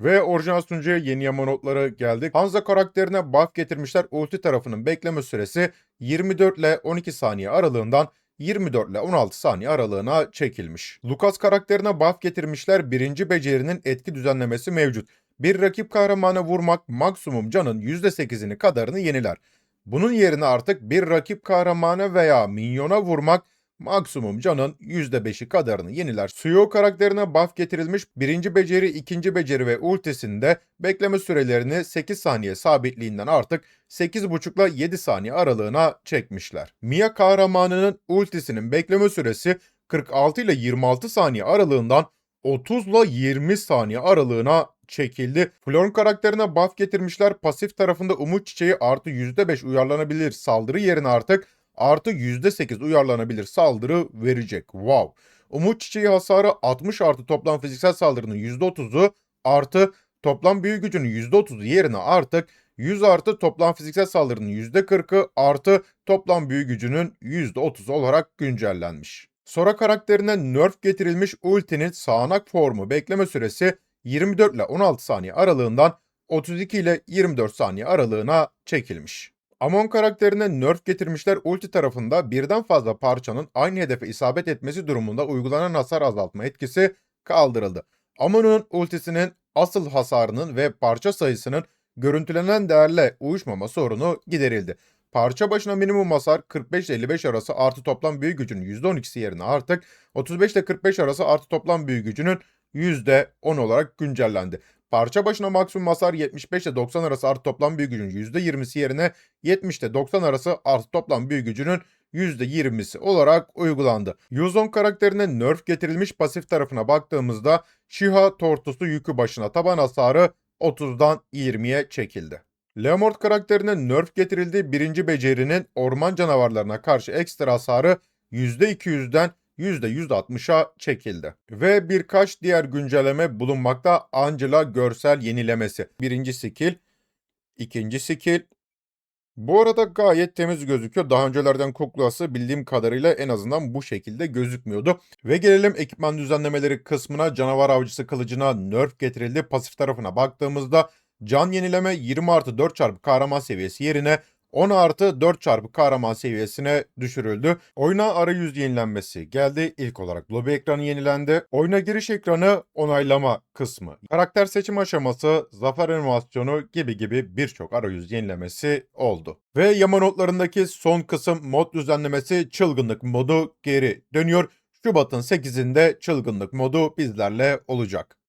Ve orijinal sunucuya yeni yama notları geldi. Hanza karakterine buff getirmişler. Ulti tarafının bekleme süresi 24 ile 12 saniye aralığından 24 ile 16 saniye aralığına çekilmiş. Lucas karakterine buff getirmişler. Birinci becerinin etki düzenlemesi mevcut. Bir rakip kahramana vurmak maksimum canın %8'ini kadarını yeniler. Bunun yerine artık bir rakip kahramana veya minyona vurmak maksimum canın %5'i kadarını yeniler. Suyo karakterine buff getirilmiş birinci beceri, ikinci beceri ve ultisinde bekleme sürelerini 8 saniye sabitliğinden artık 8.5 ile 7 saniye aralığına çekmişler. Mia kahramanının ultisinin bekleme süresi 46 ile 26 saniye aralığından 30 ile 20 saniye aralığına çekildi. Florn karakterine buff getirmişler. Pasif tarafında umut çiçeği artı %5 uyarlanabilir saldırı yerine artık artı %8 uyarlanabilir saldırı verecek. Wow. Umut çiçeği hasarı 60 artı toplam fiziksel saldırının %30'u artı toplam büyü gücünün %30'u yerine artık 100 artı toplam fiziksel saldırının %40'ı artı toplam büyü gücünün %30 olarak güncellenmiş. Sora karakterine nerf getirilmiş ultinin sağanak formu bekleme süresi 24 ile 16 saniye aralığından 32 ile 24 saniye aralığına çekilmiş. Amon karakterine nerf getirmişler ulti tarafında birden fazla parçanın aynı hedefe isabet etmesi durumunda uygulanan hasar azaltma etkisi kaldırıldı. Amon'un ultisinin asıl hasarının ve parça sayısının görüntülenen değerle uyuşmama sorunu giderildi. Parça başına minimum hasar 45 ile 55 arası artı toplam büyü gücünün %12'si yerine artık 35 ile 45 arası artı toplam büyü gücünün %10 olarak güncellendi. Parça başına maksimum hasar 75 ile 90 arası artı toplam büyü gücünün %20'si yerine 70 ile 90 arası artı toplam büyü gücünün %20'si olarak uygulandı. Yuzon karakterine nerf getirilmiş pasif tarafına baktığımızda Shiha tortusu yükü başına taban hasarı 30'dan 20'ye çekildi. Leomord karakterine nerf getirildi. Birinci becerinin orman canavarlarına karşı ekstra hasarı %200'den %160'a çekildi. Ve birkaç diğer güncelleme bulunmakta Angela görsel yenilemesi. Birinci skill, ikinci skill. Bu arada gayet temiz gözüküyor. Daha öncelerden kuklası bildiğim kadarıyla en azından bu şekilde gözükmüyordu. Ve gelelim ekipman düzenlemeleri kısmına. Canavar avcısı kılıcına nerf getirildi. Pasif tarafına baktığımızda can yenileme 20 artı 4 çarpı kahraman seviyesi yerine 10 artı 4 çarpı kahraman seviyesine düşürüldü. Oyuna arayüz yenilenmesi geldi. İlk olarak lobi ekranı yenilendi. Oyuna giriş ekranı onaylama kısmı. Karakter seçim aşaması, zafer animasyonu gibi gibi birçok arayüz yenilemesi oldu. Ve yama notlarındaki son kısım mod düzenlemesi çılgınlık modu geri dönüyor. Şubat'ın 8'inde çılgınlık modu bizlerle olacak.